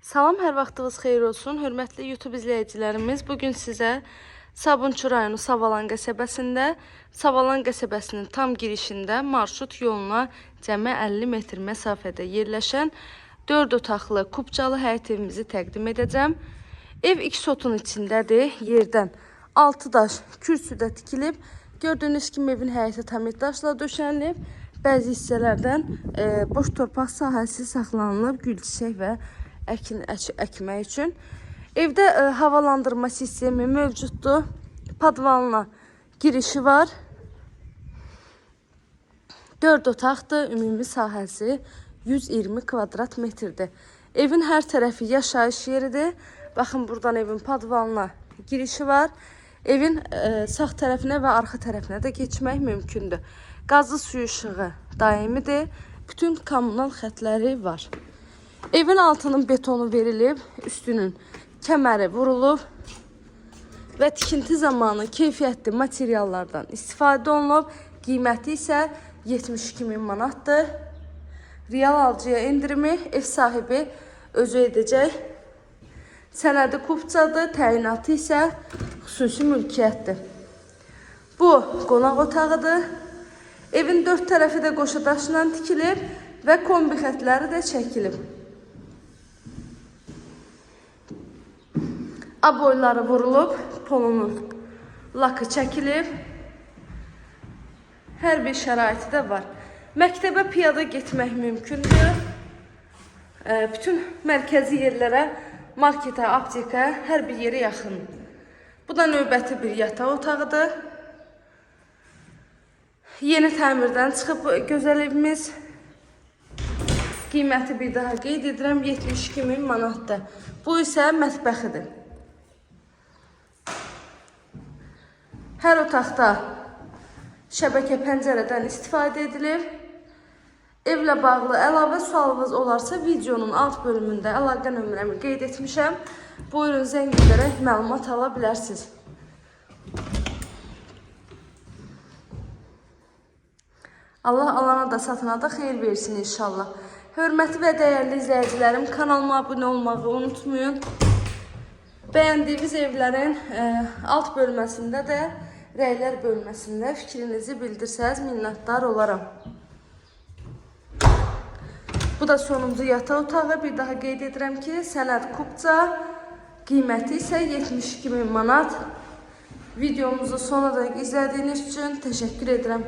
Salam, hər vaxtınız xeyir olsun. Hörmətli YouTube izləyicilərimiz, bu gün sizə Sabunçu rayonu Savalan qəsəbəsində, Savalan qəsəbəsinin tam girişində marşrut yoluna cəmi 50 metr məsafədə yerləşən 4 otaqlı kubcalı həyət evimizi təqdim edəcəm. Ev iki sotun içindədir. Yerdən 6 daş kürsüdə tikilib. Gördüyünüz kimi evin həyəti tamir daşla döşənilib. Bəzi hissələrdən e, boş torpaq sahəsi saxlanılıb gül çiçək və əkin ək əkmək üçün. Evdə e, havalandırma sistemi mövcuddur. Padvalına girişi var. 4 otaqdır. Ümumi sahəsi 120 kvadrat metrdir. Evin hər tərəfi yaşayış yeridir. Baxın buradan evin padvalına girişi var. Evin e, sağ tərəfinə və arxa tərəfinə də keçmək mümkündür. Qazlı suyu işığı daimidir. Bütün kommunal xətləri var. Evin altının betonu verilib, üstünün kəməri vurulub və tikinti zamanı keyfiyyətli materiallardan istifadə olunub. Qiyməti isə 72 min manatdır. Real alıcıya endirimi ev sahibi özü edəcək. Sənədi kupçadır, təyinatı isə xüsusi mülkiyyətdir. Bu qonaq otağıdır. Evin dörd tərəfi də qoşa daşla tikilib və kombi xətləri də çəkilib. Aboyları vurulub, polunun lakı çəkilib. Hər bir şəraiti də var. Məktəbə piyada getmək mümkündür. Bütün mərkəzi yerlərə, marketə, aptekə, hər bir yerə yaxın. Bu da növbəti bir yataq otağıdır. Yeni təmirdən çıxıb gözəl evimiz. Qiyməti bir daha qeyd edirəm 72 min manatdır. Bu isə mətbəxidir. Hər otaqda şəbəkə pəncərədən istifadə edilir. Evlə bağlı əlavə sualınız olarsa videonun alt bölümündə əlaqə nömrəmi qeyd etmişəm. Buyurun zəng edərək məlumat ala bilərsiniz. Allah alana da satana da xeyir versin inşallah. Hörmətli və dəyərli izləyicilərim, kanalıma abunə olmağı unutmayın. Bəyəndiyiniz evlərin e, alt bölməsində də rəylər bölməsində fikrinizi bildirsəz minnətdar olaram. Bu da sonuncu yataq otağı. Bir daha qeyd edirəm ki, sənəd kupça, qiyməti isə 72 min manat. Videomuzu sonuna dək izlədiyiniz üçün təşəkkür edirəm.